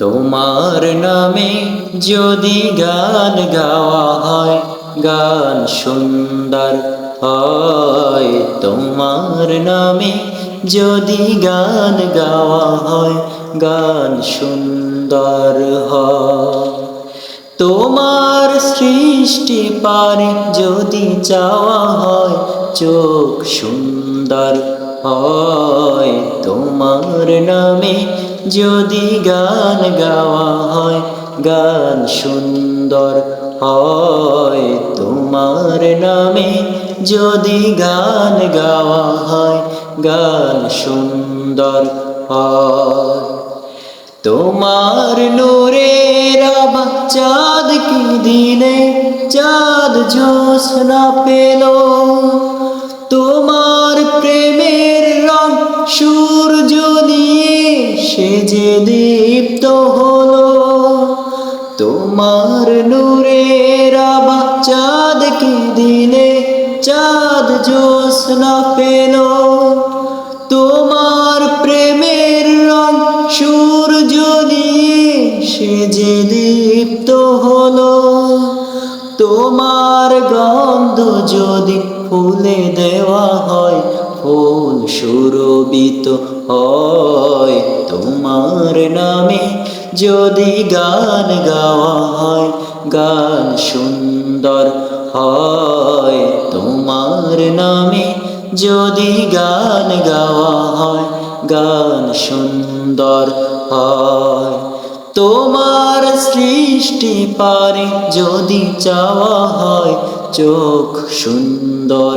তোমার নামে যদি গান গাওয়া হয়, গান সুন্দর হয়। তোমার নামে যদি গান গাওয়া হয়, গান সুন্দর হয়। তোমার সৃষ্টি পারে যদি চাওয়া হয়, চোখ সুন্দর হয়। তোমার নামে যদি গান গাওয়া হয়, গান সুন্দর হয়। তোমার নামে যদি গান গাওয়া হয়, গান সুন্দর হয়। তোমার নূরের আভা চাঁদ কি দিনে? চাঁদ জ্যোৎস্না পেল। দীপ্ত হলো। তোমার নূরের আভা চাঁদ কি দিলে চাঁদ জ্যোৎস্না পেল। তোমার প্রেমের রং সূর্য দিয়ে সে যে দীপ্ত হলো। তোমার গন্ধ যদি ফুলে দেওয়া হয় ফুল সুরবিত হয়, তোমার নামে যদি গান গাওয়া হয়, গান সুন্দর হয়। তোমার নামে যদি গান গাওয়া হয়, গান সুন্দর হয়। তোমার সৃষ্টি পারে যদি চাওয়া হয়, চোখ সুন্দর